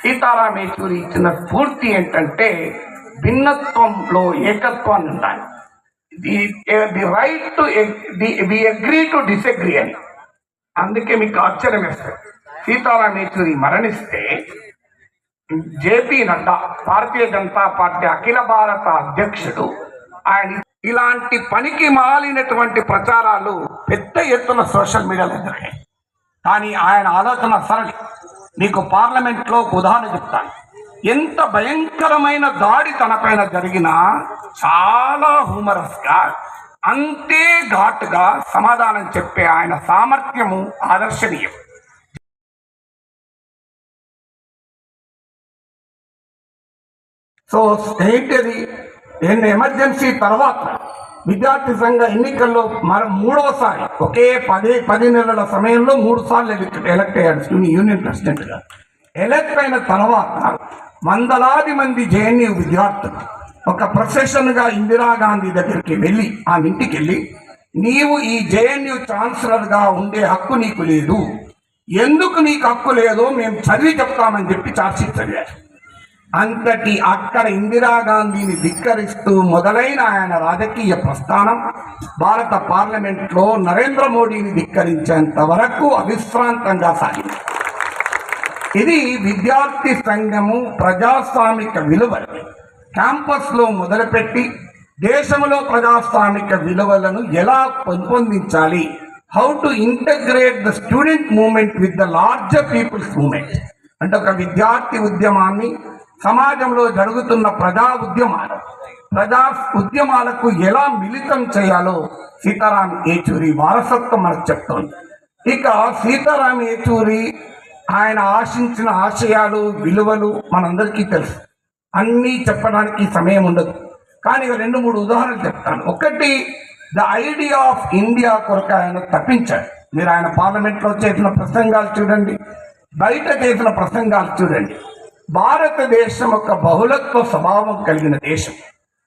సీతారామేశ్వరి ఇచ్చిన స్ఫూర్తి ఏంటంటే భిన్నత్వంలో ఏకత్వాన్ని ఉండాలి. The the right to the agree to disagree అని. అందుకే మీకు ఆశ్చర్యం వేస్తారు. సీతారామేశ్వరి మరణిస్తే జేపీ నడ్డా భారతీయ జనతా పార్టీ అఖిల భారత అధ్యక్షుడు ఆయన ఇలాంటి పనికి మాలినటువంటి ప్రచారాలు పెద్ద ఎత్తున సోషల్ మీడియాలో జరిగాయి కానీ ఆయన ఆలోచన సరళి. మీకు పార్లమెంట్లో ఒక ఉదాహరణ చెప్తాను. ఎంత భయంకరమైన దాడి తనపైన జరిగినా చాలా హ్యూమరస్గా అంతే ఘాటుగా సమాధానం చెప్పే ఆయన సామర్థ్యము ఆదర్శనీయం. సో ఏంటిది ఏంటి ఎమర్జెన్సీ తర్వాత. విద్యార్థి సంఘ ఎన్నికల్లో మన మూడోసారి ఒకే పది పది నెలల సమయంలో మూడు సార్లు ఎలక్ట్ అయ్యాడు యూని- యూనియన్ ప్రెసిడెంట్గా ఎలక్ట్ అయిన తర్వాత వందలాది మంది జేఎన్యూ విద్యార్థులు ఒక ప్రొఫెషన్గా ఇందిరాగాంధీ దగ్గరికి వెళ్ళి ఆమె ఇంటికి వెళ్ళి నీవు ఈ జేఎన్యూ ఛాన్సలర్గా ఉండే హక్కు నీకు లేదు. ఎందుకు నీకు హక్కు లేదో మేము చదివి చెప్తామని చెప్పి చార్జ్షీట్ చదివారు. అంతటి అక్కడ ఇందిరాగాంధీని ధిక్కరిస్తూ మొదలైన ఆయన రాజకీయ ప్రస్థానం భారత పార్లమెంట్లో నరేంద్ర మోడీని ధిక్కరించేంత వరకు అవిశ్రాంతంగా సాగింది. ఇది విద్యార్థి సంఘము ప్రజాస్వామిక విలువలు. క్యాంపస్లో మొదలుపెట్టి దేశంలో ప్రజాస్వామిక విలువలను ఎలా పెంపొందించాలి? How to integrate the student movement with the larger people's movement అంటే ఒక విద్యార్థి ఉద్యమాన్ని సమాజంలో జరుగుతున్న ప్రజా ఉద్యమాలు ప్రజా ఉద్యమాలకు ఎలా మిళితం చేయాలో సీతారాం ఏచూరి వారసత్వం మనకు చెప్తోంది. ఇక సీతారాం ఏచూరి ఆయన ఆశించిన ఆశయాలు విలువలు మనందరికీ తెలుసు. అన్నీ చెప్పడానికి సమయం ఉండదు. కానీ రెండు మూడు ఉదాహరణలు చెప్తాను. ఒకటి ద ఐడియా ఆఫ్ ఇండియా కొరకు ఆయన తప్పించాడు. మీరు ఆయన పార్లమెంట్లో చేసిన ప్రసంగాలు చూడండి బయట చేసిన ప్రసంగాలు చూడండి. భారతదేశం ఒక బహుళత్వ స్వభావం కలిగిన దేశం.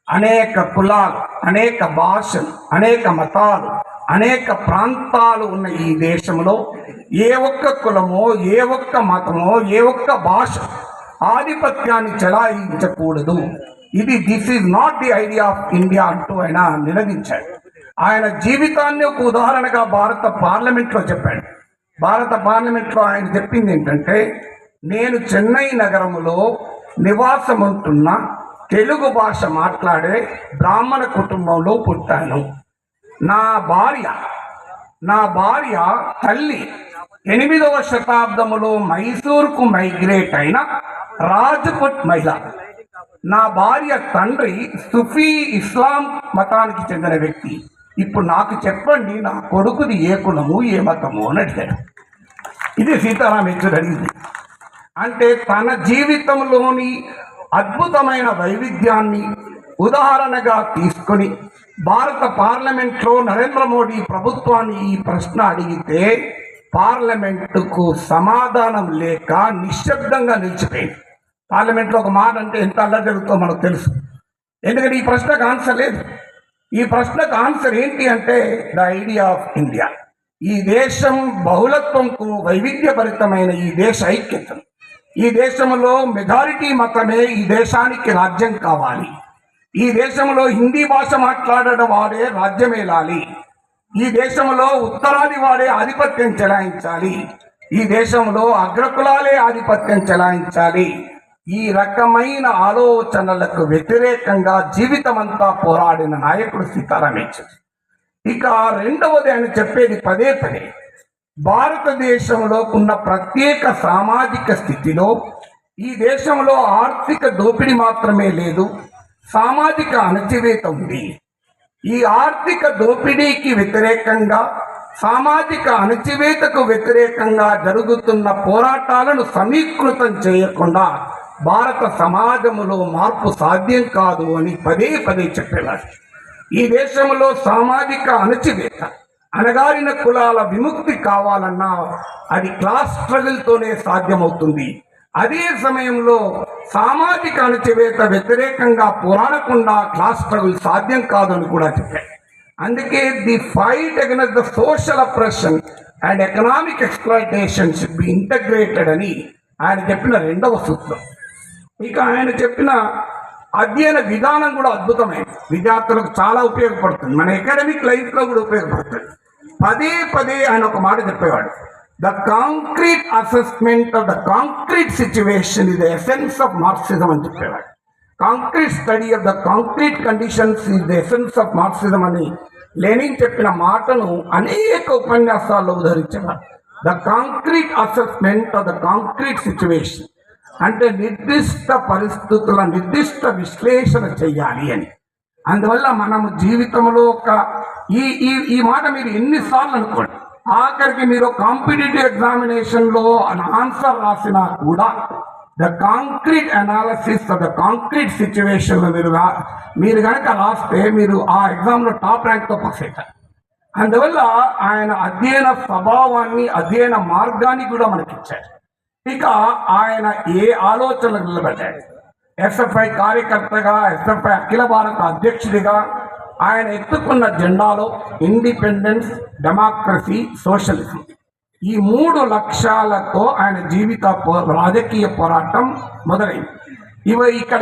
అనేక కులాలు అనేక భాషలు అనేక మతాలు అనేక ప్రాంతాలు ఉన్న ఈ దేశంలో ఏ ఒక్క కులమో ఏ ఒక్క మతమో ఏ ఒక్క భాష ఆధిపత్యాన్ని చెలాయించకూడదు. ఇది this is not the idea of India అంటూ ఆయన నిలదించాడు ఆయన జీవితాన్ని ఒక ఉదాహరణగా భారత పార్లమెంట్లో చెప్పాడు. భారత పార్లమెంట్లో ఆయన చెప్పింది ఏంటంటే నేను చెన్నై నగరములో నివాసం ఉంటున్న తెలుగు భాష మాట్లాడే బ్రాహ్మణ కుటుంబంలో పుట్టాను. నా భార్య నా భార్య తల్లి ఎనిమిదవ శతాబ్దములో మైసూర్కు మైగ్రేట్ అయిన రాజ్పుట్ మహిళ. నా భార్య తండ్రి సుఫీ ఇస్లాం మతానికి చెందిన వ్యక్తి. ఇప్పుడు నాకు చెప్పండి నా కొడుకుది ఏ కులము ఏ మతము అని అడిగాడు. ఇది సీతారాం యెచూరి అడిగింది. అంటే తన జీవితంలోని అద్భుతమైన వైవిధ్యాన్ని ఉదాహరణగా తీసుకొని భారత పార్లమెంట్లో నరేంద్ర మోడీ ప్రభుత్వాన్ని ఈ ప్రశ్న అడిగితే పార్లమెంటుకు సమాధానం లేక నిశ్శబ్దంగా నిలిచిపోయింది. పార్లమెంట్లో ఒక మాట అంటే ఎంత అల్లరి జరుగుతుందో మనకు తెలుసు. ఎందుకంటే ఈ ప్రశ్నకు ఆన్సర్ లేదు. ఈ ప్రశ్నకు ఆన్సర్ ఏంటి అంటే ద ఐడియా ఆఫ్ ఇండియా. ఈ దేశం బహుళత్వంకు వైవిధ్యభరితమైన ఈ దేశ ఐక్యతను ఈ దేశంలో మెజారిటీ మతమే ఈ దేశానికి రాజ్యం కావాలి. ఈ దేశంలో హిందీ భాష మాట్లాడడం వాడే రాజ్యమేలాలి ఈ దేశంలో ఉత్తరాది వాడే ఆధిపత్యం చెలాయించాలి. ఈ దేశంలో అగ్రకులాలే ఆధిపత్యం చెలాయించాలి. ఈ రకమైన ఆలోచనలకు వ్యతిరేకంగా జీవితమంతా పోరాడిన నాయకుడు సీతారామేశ్వరి. ఇక రెండవది ఆయన చెప్పేది పదే పదే భారతదేశంలో ఉన్న ప్రత్యేక సామాజిక స్థితిలో ఈ దేశంలో ఆర్థిక దోపిడీ మాత్రమే లేదు సామాజిక అణచివేత ఉంది. ఈ ఆర్థిక దోపిడీకి వ్యతిరేకంగా సామాజిక అణచివేతకు వ్యతిరేకంగా జరుగుతున్న పోరాటాలను సమీకృతం చేయకుండా భారత సమాజంలో మార్పు సాధ్యం కాదు అని పదే పదే చెప్పేవారు. ఈ దేశంలో సామాజిక అణచివేత అణగారిన కులాల విముక్తి కావాలన్నా అది క్లాస్ స్ట్రగుల్తోనే సాధ్యమవుతుంది. అదే సమయంలో సామాజిక అణచివేత వ్యతిరేకంగా పోరాడకుండా క్లాస్ స్ట్రగుల్ సాధ్యం కాదని కూడా చెప్పారు. అందుకే the fight against the social oppression and economic exploitation should be integrated అని ఆయన చెప్పిన రెండవ సూత్రం. ఇక ఆయన చెప్పిన అధ్యయన విధానం కూడా అద్భుతమైనది విద్యార్థులకు చాలా ఉపయోగపడుతుంది. మన అకాడమిక్ లైఫ్లో కూడా ఉపయోగపడుతుంది. పదే పదే ఆయన ఒక మాట చెప్పేవాడు. The concrete assessment of the concrete situation the essence of Marxism అని చెప్పేవాడు. Concrete study of the concrete conditions is the essence of Marxism అని లెనిన్ చెప్పిన మాటను అనేక ఉపన్యాసాల్లో ఉదహరించేవారు the concrete assessment of the concrete situation అంటే నిర్దిష్ట పరిస్థితుల నిర్దిష్ట విశ్లేషణ చేయాలి అని. అందువల్ల మనము జీవితంలో ఒక ఈ ఈ ఈ మాట మీరు ఎన్నిసార్లు అనుకోండి. ఆఖరికి మీరు కాంపిటేటివ్ ఎగ్జామినేషన్లో ఆన్సర్ రాసినా కూడా the concrete analysis of the concrete situation మీరు మీరు కనుక రాస్తే మీరు ఆ ఎగ్జామ్లో టాప్ ర్యాంక్తో పాస్ అవుతారు. అందువల్ల ఆయన అధ్యయన స్వభావాన్ని అధ్యయన మార్గాన్ని కూడా మనకిచ్చారు. ఇక ఆయన ఏ ఆలోచనలు నిలబడ్డాడు ఎస్ఎఫ్ఐ కార్యకర్తగా ఎస్ఎఫ్ఐ అఖిల భారత అధ్యక్షుడిగా ఆయన ఎత్తుకున్న జెండాలో ఇండిపెండెన్స్ డెమోక్రసీ సోషలిజం. ఈ మూడు లక్ష్యాలతో ఆయన జీవిత పో- రాజకీయ పోరాటం మొదలైంది. ఇవి ఇక్కడ